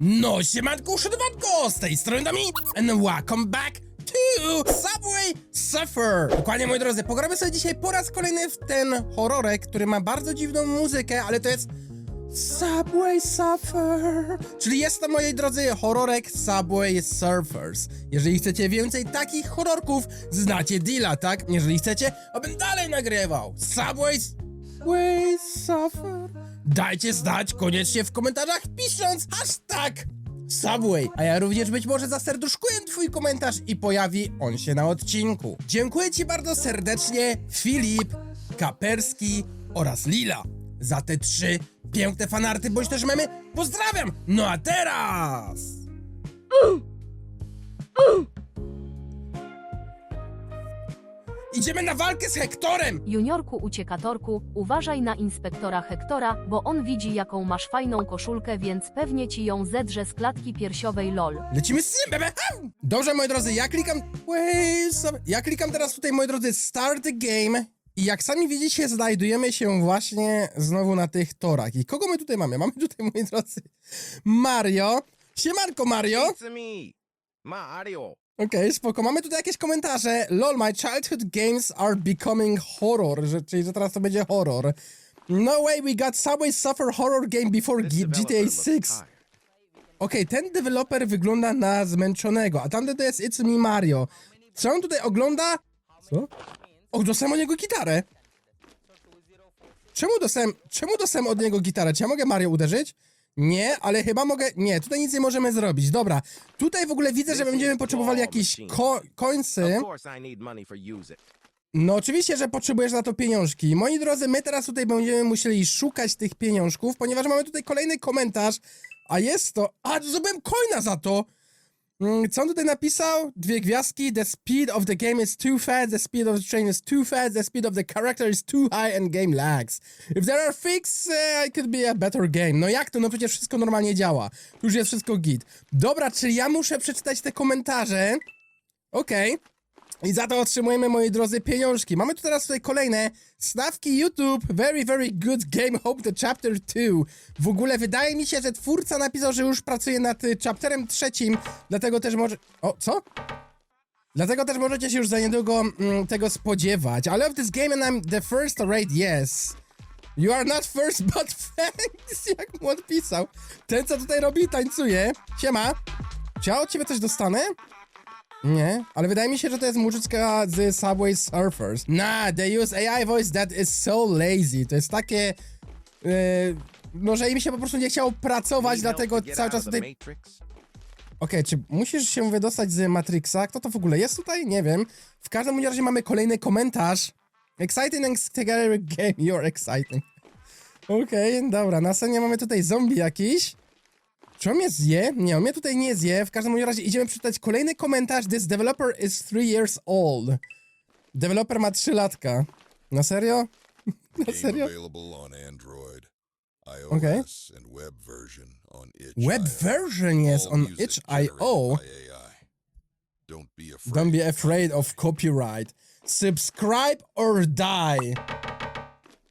No, siemanko, szydowanko, z tej strony Dami, and welcome back to Subway Surfer. Dokładnie, moi drodzy, pogramy sobie dzisiaj po raz kolejny w ten horrorek, który ma bardzo dziwną muzykę, ale to jest Subway Surfer. Czyli jest to, moi drodzy, horrorek Subway Surfers. Jeżeli chcecie więcej takich horrorków, znacie deala, tak? Jeżeli chcecie, abym dalej nagrywał Subway Subway. Dajcie znać koniecznie w komentarzach pisząc hashtag Subway, a ja również być może zaserduszkuję twój komentarz i pojawi on się na odcinku. Dziękuję ci bardzo serdecznie Filip, Kaperski oraz Lila za te trzy piękne fanarty bądź też memy. Pozdrawiam! No a teraz... Idziemy na walkę z Hektorem! Juniorku uciekatorku, uważaj na inspektora Hektora, bo on widzi jaką masz fajną koszulkę, więc pewnie ci ją zedrze z klatki piersiowej lol. Lecimy z tym, bebe! Au! Dobrze, moi drodzy, ja klikam... Wait, some- ja klikam teraz tutaj, moi drodzy, start the game i jak sami widzicie, znajdujemy się właśnie znowu na tych torach. I kogo my tutaj mamy? Mamy tutaj, moi drodzy, Mario. Siemanko, Mario! It's me, Mario. Okej, spoko. Mamy tutaj jakieś komentarze. LOL, my childhood games are becoming horror. Że, czyli, że teraz to będzie horror. No way, we got Subway Suffer horror game before G- GTA looks 6. tired. Okej, ten deweloper wygląda na zmęczonego, a tamten to jest It's Me Mario. Co on tutaj ogląda? Co? O, dostałem od niego gitarę. Czemu dostałem, czemu dostałem od niego gitarę? Czy ja mogę Mario uderzyć? Nie, ale chyba mogę... Nie, tutaj nic nie możemy zrobić. Dobra, tutaj w ogóle widzę, że będziemy potrzebowali jakieś ko końcy. Of course I need money for use it. No oczywiście, że potrzebujesz na to pieniążki. Moi drodzy, my teraz tutaj będziemy musieli szukać tych pieniążków, ponieważ mamy tutaj kolejny komentarz, a jest to... A, zrobiłem coina za to! Mm, Co on tutaj napisał? Dwie gwiazdki. The speed of the game is too fast, the speed of the train is too fast, the speed of the character is too high and game lags. If there are fix, uh, it could be a better game. No jak to? No przecież wszystko normalnie działa. Tu już jest wszystko git. Dobra, czy ja muszę przeczytać te komentarze? Okej. I za to otrzymujemy, moi drodzy, pieniążki. Mamy tu teraz tutaj kolejne stawki YouTube. Very, very good game. Hope the chapter 2. W ogóle wydaje mi się, że twórca napisał, że już pracuje nad y, chapterem trzecim, dlatego też może... O, co? Dlatego też możecie się już za niedługo mm, tego spodziewać. I love this game and I'm the first rate yes. You are not first, but thanks, jak mu odpisał. Ten, co tutaj robi, tańcuje. Siema. Czy ja od ciebie coś dostanę? Nie, ale wydaje mi się, że to jest mużyczka z Subway Surfers. Nah, they use AI voice that is so lazy. To jest takie... Yy, no, że im się po prostu nie chciało pracować, dlatego cały czas tutaj... Okej, czy musisz się wydostać z Matrixa? Kto to w ogóle jest tutaj? Nie wiem. W każdym bądź razie mamy kolejny komentarz. Exciting and together game, you're exciting. Okej, dobra, na scenie mamy tutaj zombie jakiś. Czy on mnie zje? Nie, on mnie tutaj nie zje. W każdym razie idziemy przeczytać kolejny komentarz. This developer is 3 years old. Developer ma 3 latka. Na serio? Na serio? Okay. web version jest on itch.io. Don't be afraid of copyright. Subscribe or die.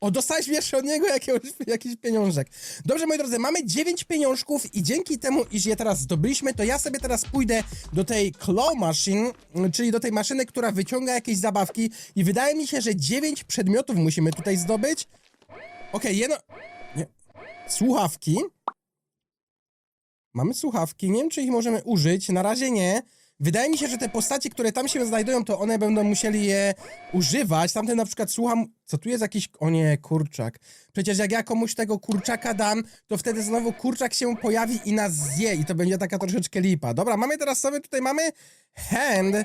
O, dostałeś jeszcze od niego jakiegoś, jakiś pieniążek. Dobrze, moi drodzy, mamy 9 pieniążków i dzięki temu, iż je teraz zdobyliśmy, to ja sobie teraz pójdę do tej claw machine, czyli do tej maszyny, która wyciąga jakieś zabawki i wydaje mi się, że 9 przedmiotów musimy tutaj zdobyć. Okej, jedno... Nie. Słuchawki. Mamy słuchawki, nie wiem czy ich możemy użyć, na razie nie. Wydaje mi się, że te postacie, które tam się znajdują, to one będą musieli je używać. Tamten na przykład słucham, co tu jest jakiś, o nie, kurczak. Przecież jak ja komuś tego kurczaka dam, to wtedy znowu kurczak się pojawi i nas zje i to będzie taka troszeczkę lipa. Dobra, mamy teraz sobie, tutaj mamy hand.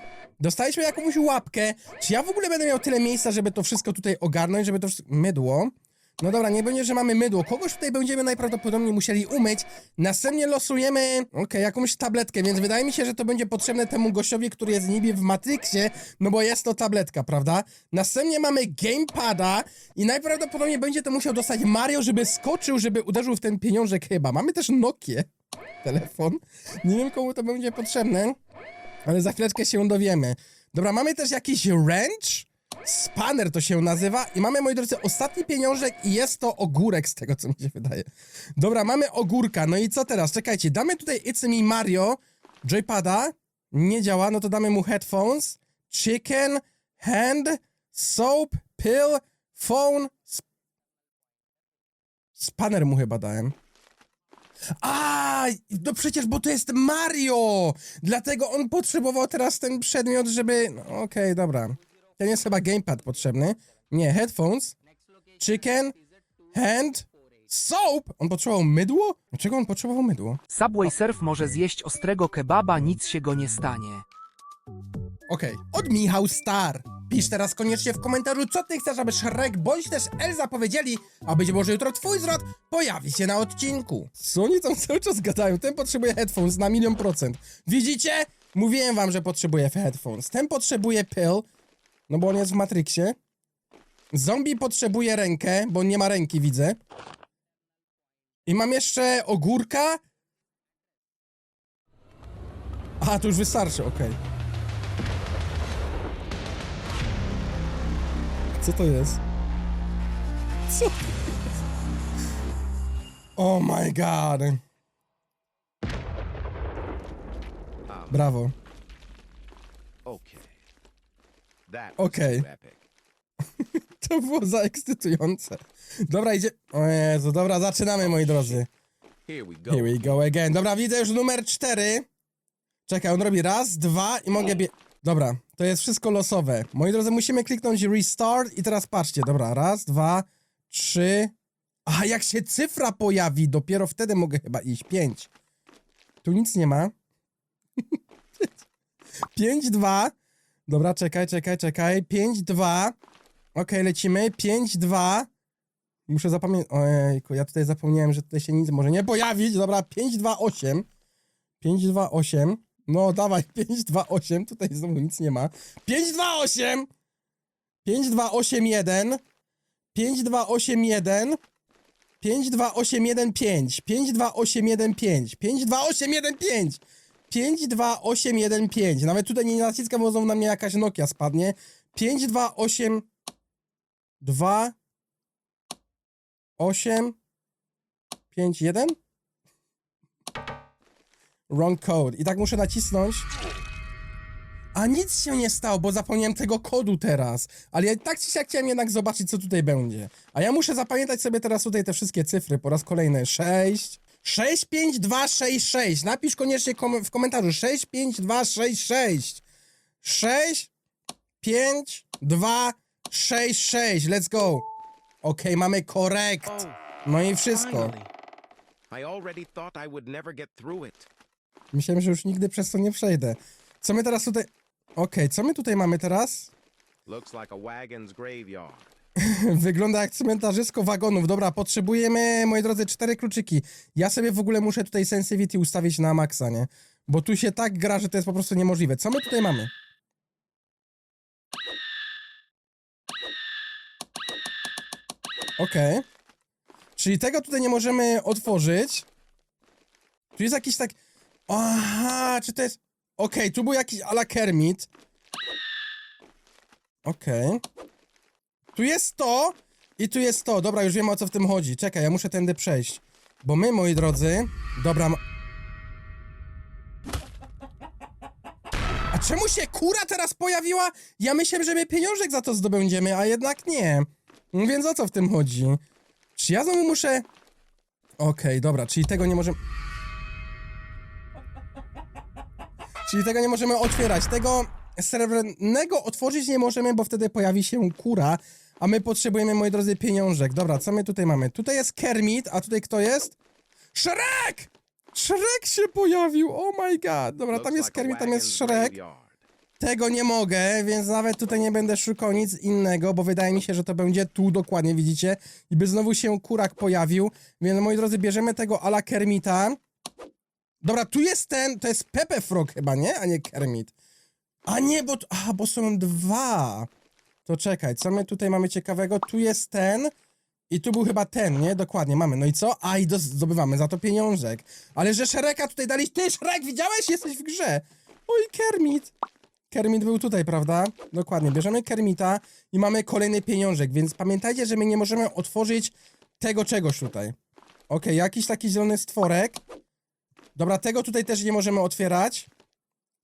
Dostaliśmy jakąś łapkę. Czy ja w ogóle będę miał tyle miejsca, żeby to wszystko tutaj ogarnąć, żeby to wszystko... Mydło. No dobra, nie będzie, że mamy mydło. Kogoś tutaj będziemy najprawdopodobniej musieli umyć. Następnie losujemy, okej, jakąś tabletkę, więc wydaje mi się, że to będzie potrzebne temu gościowi, który jest niby w Matrixie, no bo jest to tabletka, prawda? Następnie mamy gamepada i najprawdopodobniej będzie to musiał dostać Mario, żeby skoczył, żeby uderzył w ten pieniążek chyba. Mamy też Nokię, telefon. Nie wiem, komu to będzie potrzebne, ale za chwileczkę się dowiemy. Dobra, mamy też jakiś wrench. Spanner to się nazywa. I mamy, moi drodzy, ostatni pieniążek i jest to ogórek, z tego co mi się wydaje. Dobra, mamy ogórka. No i co teraz? Czekajcie, damy tutaj It's Me Mario, joypada. Nie działa, no to damy mu headphones, chicken, hand, soap, pill, phone, sp Spanner mu chyba dałem. A, no przecież, bo to jest Mario! Dlatego on potrzebował teraz ten przedmiot, żeby... No, Okej, dobra. Ten jest chyba gamepad potrzebny. Nie, headphones, chicken, hand, soap! On potrzebował mydło? Dlaczego on potrzebował mydło? Subway Surf może zjeść ostrego kebaba, nic się go nie stanie. Okej, od Michał Star. Pisz teraz koniecznie w komentarzu, co ty chcesz, aby Shrek bądź też Elza powiedzieli, a być może jutro twój zwrot pojawi się na odcinku. Co oni tam cały czas gadają? Ten potrzebuje headphones na milion procent. Widzicie? Mówiłem wam, że potrzebuje headphones. Ten potrzebuje pill, no bo on jest w Matrixie. Zombie potrzebuje rękę, bo nie ma ręki, widzę. I mam jeszcze ogórka. Aha, to już wystarczy, okej. Co to jest? Co to jest? Oh my god. Brawo. Okay. Epic. To było zaekscytujące. Dobra, idzie. O Jezu, dobra, zaczynamy, moi drodzy. Here we go. Here we go again. Dobra, widzę już numer cztery. Czekaj, on robi raz, dwa i mogę bie... Dobra, to jest wszystko losowe. Moi drodzy, musimy kliknąć restart i teraz patrzcie. Dobra, raz, dwa, trzy... A jak się cyfra pojawi, dopiero wtedy mogę chyba iść. Pięć. Tu nic nie ma. Pięć, dwa. Dobra, czekaj, czekaj, czekaj. Pięć, dwa. Okej, lecimy. Pięć, dwa. Muszę zapamiętać. Ojejku, ja tutaj zapomniałem, że tutaj się nic może nie pojawić. Dobra, 5, 2, 8. 5, 2, 8. No, dawaj, 5, 2, 8. Tutaj znowu nic nie ma. 5, 2, 8. 5, 2, 8, 1. 5, 2, 8, 1. 5, 2, 8, 1, 5. 5, 2, 8, 1, 5. 5, 2, 8, 1, 5. 5, 2, 8, 1, 5. Nawet tutaj nie naciskam, bo znowu na mnie jakaś Nokia spadnie. 5, 2, 8, 2, 8, 5, 1? Wrong code. I tak muszę nacisnąć. A nic się nie stało, bo zapomniałem tego kodu teraz. Ale ja tak czy chciałem jednak zobaczyć, co tutaj będzie. A ja muszę zapamiętać sobie teraz tutaj te wszystkie cyfry po raz kolejny. 6, 6, 5, 2, 6, 6. Napisz koniecznie kom w komentarzu. 6, 5, 2, 6, 6. 6, 5, 2, 6, 6. Let's go. Okej, mamy korekt. No i wszystko. I already thought I would never get through it. Myślałem, że już nigdy przez to nie przejdę. Co my teraz tutaj... Okej, co my tutaj mamy teraz? Looks like a wagon's graveyard. Wygląda jak cmentarzysko wagonów. Dobra, potrzebujemy, moi drodzy, cztery kluczyki. Ja sobie w ogóle muszę tutaj sensitivity ustawić na maksa, nie? Bo tu się tak gra, że to jest po prostu niemożliwe. Co my tutaj mamy? Okej. Czyli tego tutaj nie możemy otworzyć. Tu jest jakiś tak... Aha, czy to jest... Okej, tu był jakiś ala Kermit. Okej. Tu jest to i tu jest to. Dobra, już wiem o co w tym chodzi. Czekaj, ja muszę tędy przejść. Bo my, moi drodzy... Dobra... A czemu się kura teraz pojawiła? Ja myślałem, że my pieniążek za to zdobędziemy, a jednak nie. Więc o co w tym chodzi? Czy ja znowu muszę... Okej, dobra, czyli tego nie możemy... Czyli tego nie możemy otwierać. Tego srebrnego otworzyć nie możemy, bo wtedy pojawi się kura, a my potrzebujemy, moi drodzy, pieniążek. Dobra, co my tutaj mamy? Tutaj jest Kermit, a tutaj kto jest? Shrek! Shrek się pojawił, oh my god. Dobra, tam jest Kermit, tam jest Shrek. Tego nie mogę, więc nawet tutaj nie będę szukał nic innego, bo wydaje mi się, że to będzie tu dokładnie, widzicie? I by znowu się kurak pojawił. Więc moi drodzy, bierzemy tego ala Kermita. Dobra, tu jest ten, to jest Pepe Frog chyba, nie? A nie Kermit. A nie, bo, a, bo są dwa. To czekaj, co my tutaj mamy ciekawego? Tu jest ten i tu był chyba ten, nie? Dokładnie, mamy. No i co? A, i do, zdobywamy za to pieniążek. Ale że Shreka tutaj dali... Ty, Shrek, widziałeś? Jesteś w grze. Oj, Kermit. Kermit był tutaj, prawda? Dokładnie, bierzemy Kermita i mamy kolejny pieniążek, więc pamiętajcie, że my nie możemy otworzyć tego czegoś tutaj. Okej, jakiś taki zielony stworek. Dobra, tego tutaj też nie możemy otwierać.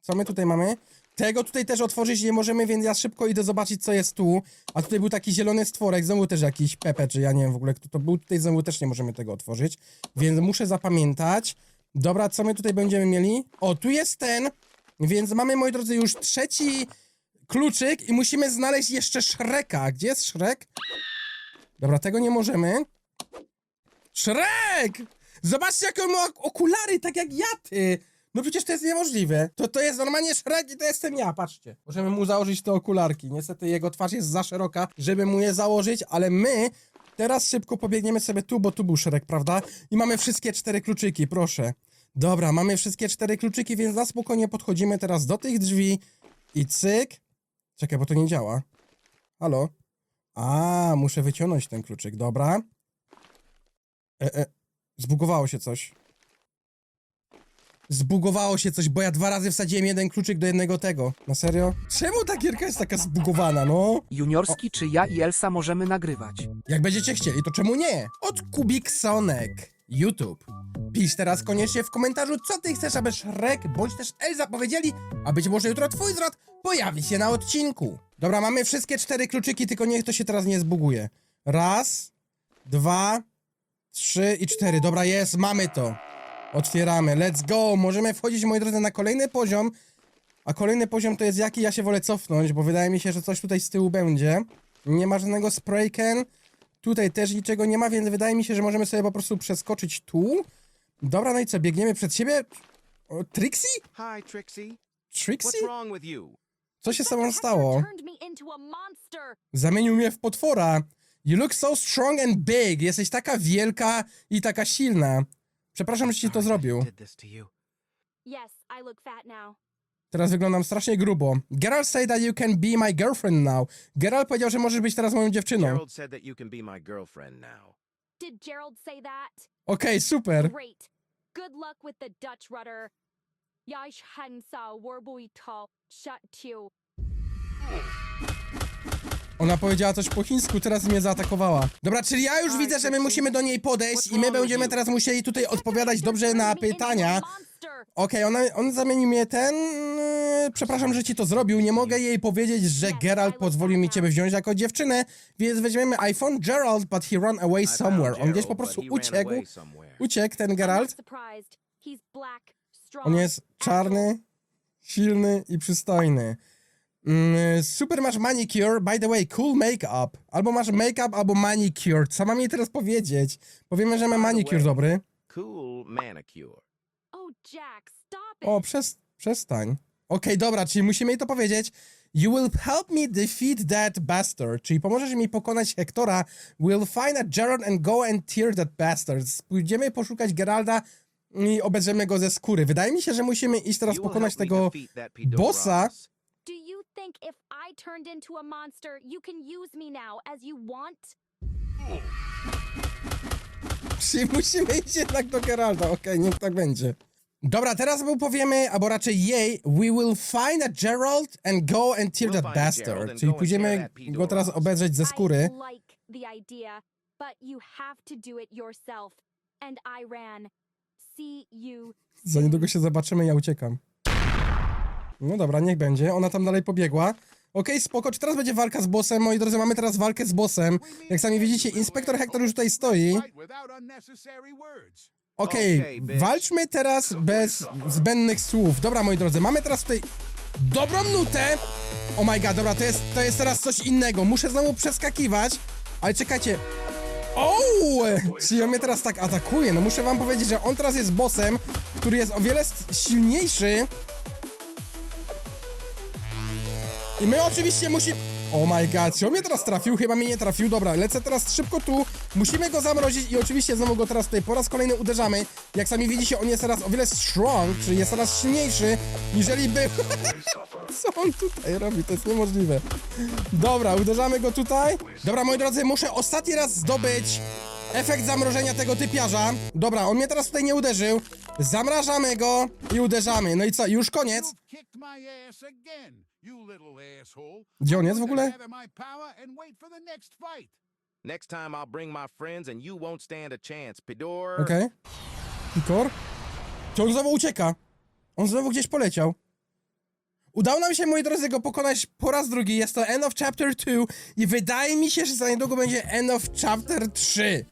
Co my tutaj mamy? Tego tutaj też otworzyć nie możemy, więc ja szybko idę zobaczyć, co jest tu. A tutaj był taki zielony stworek, znowu też jakiś Pepe, czy ja nie wiem w ogóle, kto to był. Tutaj znowu też nie możemy tego otworzyć, więc muszę zapamiętać. Dobra, co my tutaj będziemy mieli? O, tu jest ten, więc mamy, moi drodzy, już trzeci kluczyk i musimy znaleźć jeszcze Shreka. Gdzie jest Shrek? Dobra, tego nie możemy. Shrek! Zobaczcie, jakie ma okulary, tak jak ja, ty! No przecież to jest niemożliwe. To, to jest normalnie Shrek i to jestem ja, patrzcie. Możemy mu założyć te okularki. Niestety jego twarz jest za szeroka, żeby mu je założyć, ale my teraz szybko pobiegniemy sobie tu, bo tu był Shrek, prawda? I mamy wszystkie cztery kluczyki, proszę. Dobra, mamy wszystkie cztery kluczyki, więc na spokojnie podchodzimy teraz do tych drzwi i cyk. Czekaj, bo to nie działa. Halo? A, muszę wyciągnąć ten kluczyk, dobra. E, e, zbugowało się coś. Zbugowało się coś, bo ja dwa razy wsadziłem jeden kluczyk do jednego tego. Na serio? Czemu ta gierka jest taka zbugowana, no? Juniorski, czy ja i Elsa możemy nagrywać? Jak będziecie chcieli, to czemu nie? Od Kubiksonek, YouTube. Pisz teraz koniecznie w komentarzu, co ty chcesz, aby Shrek bądź też Elza powiedzieli, a być może jutro twój zwrot pojawi się na odcinku. Dobra, mamy wszystkie cztery kluczyki, tylko niech to się teraz nie zbuguje. Raz, dwa, trzy i cztery. Dobra, jest, mamy to. Otwieramy, let's go. Możemy wchodzić, moi drodzy, na kolejny poziom. A kolejny poziom to jest jaki? Ja się wolę cofnąć, bo wydaje mi się, że coś tutaj z tyłu będzie. Nie ma żadnego sprayken. Tutaj też niczego nie ma, więc wydaje mi się, że możemy sobie po prostu przeskoczyć tu. Dobra, no i co, biegniemy przed siebie? O, Trixie? Hi, Trixie. Trixie? What's wrong with you? Co się z tobą stało? Zamienił mnie w potwora. You look so strong and big. Jesteś taka wielka i taka silna. Przepraszam, że ci to zrobił. Did this to you. Yes, I look fat now. Teraz wyglądam strasznie grubo. Geralt said that you can be my girlfriend now. Geralt powiedział, że możesz być teraz moją dziewczyną. Gerald said that you can be my girlfriend now. Did Gerald say that? Okej, super. Great. Good luck with the Dutch rudder. Yash Hansa Warbuy shut you. Ona powiedziała coś po chińsku, teraz mnie zaatakowała. Dobra, czyli ja już Hi, widzę, że my Trixie. musimy do niej podejść i my będziemy teraz musieli tutaj odpowiadać dobrze na pytania. Okej, ona, on zamienił mnie ten... yy, Przepraszam, że ci to zrobił. Nie mogę jej powiedzieć, że Geralt pozwolił mi ciebie wziąć jako dziewczynę, więc weźmiemy iPhone Gerald, but he run away somewhere. On gdzieś po Gerald, prostu ran uciekł. Uciekł ten Geralt. strong. On jest czarny, silny i przystojny. Mm, super masz manicure, by the way, cool make-up. Albo masz make-up, albo manicure. Co mam jej teraz powiedzieć? Powiemy, że ma manicure way. dobry. Cool manicure. Oh, Jack, stop it. O, przez, przestań. Okej, dobra, czyli musimy jej to powiedzieć. You will help me defeat that bastard. Czyli pomożesz mi pokonać Hektora. We'll find a Gerald and go and tear that bastard. Pójdziemy poszukać Geralda i obejrzymy go ze skóry. Wydaje mi się, że musimy iść teraz pokonać tego bossa. Think if I turned into a monster, you can use me now as you want? Czyli musimy iść jednak do Geralda. Okej, niech tak będzie. Dobra, teraz mu powiemy, albo raczej jej, we will find a Gerald and go and tear We'll that find Gerald bastard. and Czyli go and pójdziemy tear that P. go teraz obejrzeć ze skóry. I like the idea, but you have to do it yourself. And I ran. See you. Za niedługo się zobaczymy, ja uciekam. No dobra, niech będzie. Ona tam dalej pobiegła. Okej, spoko. Czy teraz będzie walka z bossem? Moi drodzy, mamy teraz walkę z bossem. Jak sami widzicie, inspektor Hector już tutaj stoi. Okej, Okej, bitch. walczmy teraz bez zbędnych słów. Dobra, moi drodzy, mamy teraz tutaj dobrą nutę. Oh my god, dobra, to jest, to jest teraz coś innego. Muszę znowu przeskakiwać, ale czekajcie. O! Czyli on mnie teraz tak atakuje. No muszę wam powiedzieć, że on teraz jest bossem, który jest o wiele s- silniejszy. I my oczywiście musimy... Oh my god, czy on mnie teraz trafił? Chyba mnie nie trafił. Dobra, lecę teraz szybko tu. Musimy go zamrozić i oczywiście znowu go teraz tutaj po raz kolejny uderzamy. Jak sami widzicie, on jest teraz o wiele strong, czyli jest teraz silniejszy, niżeli był... Co on tutaj robi? To jest niemożliwe. Dobra, uderzamy go tutaj. Dobra, moi drodzy, muszę ostatni raz zdobyć efekt zamrożenia tego typiarza. Dobra, on mnie teraz tutaj nie uderzył. Zamrażamy go i uderzamy. No i co, już koniec? Gdzie on jest w ogóle? next time I'll bring my friends and you won't stand a chance, Pidor. Okej. Pikor? Czy on znowu ucieka? On znowu gdzieś poleciał. Udało nam się, moi drodzy, go pokonać po raz drugi. Jest to End of Chapter 2 i wydaje mi się, że za niedługo będzie End of Chapter 3.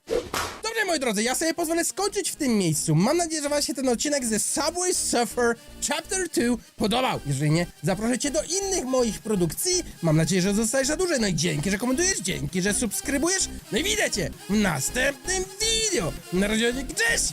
Moi drodzy, ja sobie pozwolę skończyć w tym miejscu. Mam nadzieję, że wam się ten odcinek ze Subway Surfer Chapter 2 podobał. Jeżeli nie, zaproszę cię do innych moich produkcji. Mam nadzieję, że zostajesz na dłużej. No i dzięki, że komentujesz, dzięki, że subskrybujesz. No i widzę cię w następnym video. Na razie, cześć!